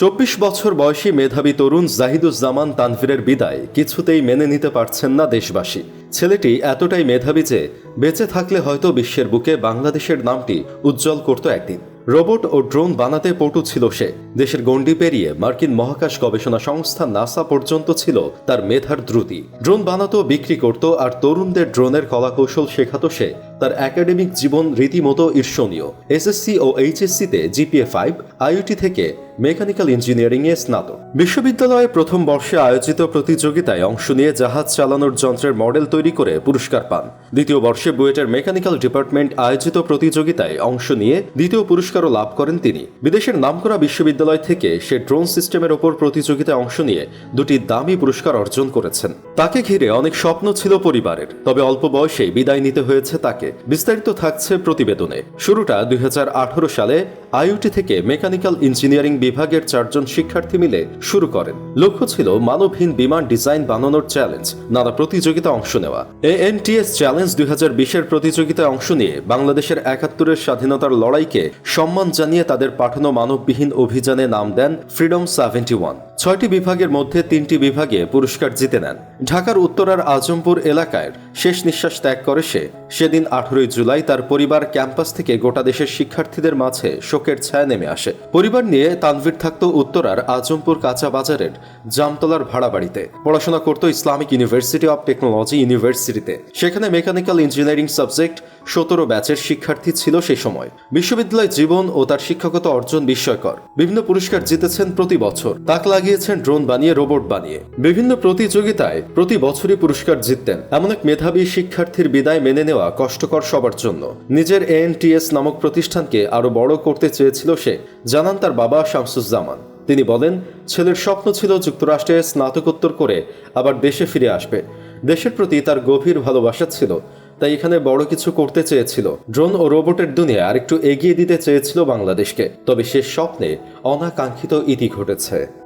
চব্বিশ বছর বয়সী মেধাবী তরুণ জাহিদুজ্জামান তানভীরের বিদায় কিছুতেই মেনে নিতে পারছেন না দেশবাসী। ছেলেটি এতটাই মেধাবী যে বেঁচে থাকলে হয়তো বিশ্বের বুকে বাংলাদেশের নামটি উজ্জ্বল করত একদিন। রোবট ও ড্রোন বানাতে পটু ছিল সে। দেশের গণ্ডি পেরিয়ে মার্কিন মহাকাশ গবেষণা সংস্থা নাসা পর্যন্ত ছিল তার মেধার দ্রুতি। ড্রোন বানাতো, বিক্রি করত, আর তরুণদের ড্রোনের কলাকৌশল শেখাতো সে। তার একাডেমিক জীবন রীতিমতো ঈর্ষণীয়। এসএসসি ও এইচএসসিতে জিপিএ ফাইভ আইওটি থেকে মেকানিক্যাল ইঞ্জিনিয়ারিং এ স্নাতক। বিশ্ববিদ্যালয়ে প্রথম বর্ষে আয়োজিত প্রতিযোগিতায় অংশ নিয়ে জাহাজ চালানোর যন্ত্রের মডেল তৈরি করে পুরস্কার পান। দ্বিতীয় বর্ষে বুয়েটের মেকানিক্যাল ডিপার্টমেন্ট আয়োজিত প্রতিযোগিতায় অংশ নিয়ে দ্বিতীয় পুরস্কারও লাভ করেন তিনি। বিদেশের নামকরা বিশ্ববিদ্যালয় থেকে সে ড্রোন সিস্টেমের ওপর প্রতিযোগিতায় অংশ নিয়ে দুটি দামি পুরস্কার অর্জন করেছেন। তাকে ঘিরে অনেক স্বপ্ন ছিল পরিবারের, তবে অল্প বয়সেই বিদায় নিতে হয়েছে তাকে। বিস্তারিত থাকছে প্রতিবেদনে। শুরুটা দুই হাজার আঠারো সালে আইওটি থেকে মেকানিক্যাল ইঞ্জিনিয়ারিং বিভাগের চারজন শিক্ষার্থী মিলে শুরু করেন। লক্ষ্য ছিল মানবহীন বিমান ডিজাইন বানানোর চ্যালেঞ্জ, নানা প্রতিযোগিতা অংশ নেওয়া। এএনটিএস চ্যালেঞ্জ দুই হাজার বিশের প্রতিযোগিতায় অংশ নিয়ে বাংলাদেশের একাত্তরের স্বাধীনতার লড়াইকে সম্মান জানিয়ে তাদের পাঠানো মানববিহীন অভিযানে নাম দেন ফ্রিডম সেভেন্টি ওয়ান। ছয়টি বিভাগের মধ্যে তিনটি বিভাগে পুরস্কার জিতে নেন। ঢাকার উত্তরার আজমপুর এলাকায় শেষ নিঃশ্বাস ত্যাগ করে সে। সেদিন আঠারোই জুলাই তার পরিবার ক্যাম্পাস থেকে গোটা দেশের শিক্ষার্থীদের মাঝে শোকের ছায়া নেমে আসে। পরিবার নিয়ে তানভীর থাকত উত্তরার আজমপুর কাঁচা বাজারের জামতলার ভাড়া বাড়িতে। পড়াশোনা করত ইসলামিক ইউনিভার্সিটি অব টেকনোলজি ইউনিভার্সিটিতে। সেখানে মেকানিক্যাল ইঞ্জিনিয়ারিং সাবজেক্ট সতেরো ব্যাচের শিক্ষার্থী ছিল সে সময়। বিশ্ববিদ্যালয় জীবন ও তার শিক্ষাগত অর্জন বিস্ময়কর। বিভিন্ন পুরস্কার জিতেছেন প্রতি বছর। তাক লাগিয়েছেন ড্রোন বানিয়ে, রোবট বানিয়ে। বিভিন্ন প্রতিযোগিতায় প্রতি বছরই পুরস্কার জিততেন। এমন এক মেধাবী শিক্ষার্থীর বিদায় মেনে নেওয়া কষ্টকর সবার জন্য। নিজের এএনটিএস নামক প্রতিষ্ঠানকে আরও বড় করতে চেয়েছিল সে। জানান তার বাবা শামসুজ্জামান। তিনি বলেন, ছেলের স্বপ্ন ছিল যুক্তরাষ্ট্রে স্নাতকোত্তর করে আবার দেশে ফিরে আসবে। দেশের প্রতি তার গভীর ভালোবাসা ছিল, তাই এখানে বড় কিছু করতে চেয়েছিল। ড্রোন ও রোবটের দুনিয়া আরেকটু এগিয়ে দিতে চেয়েছিল বাংলাদেশকে। তবে সে স্বপ্নে অনাকাঙ্ক্ষিত ইতি ঘটেছে।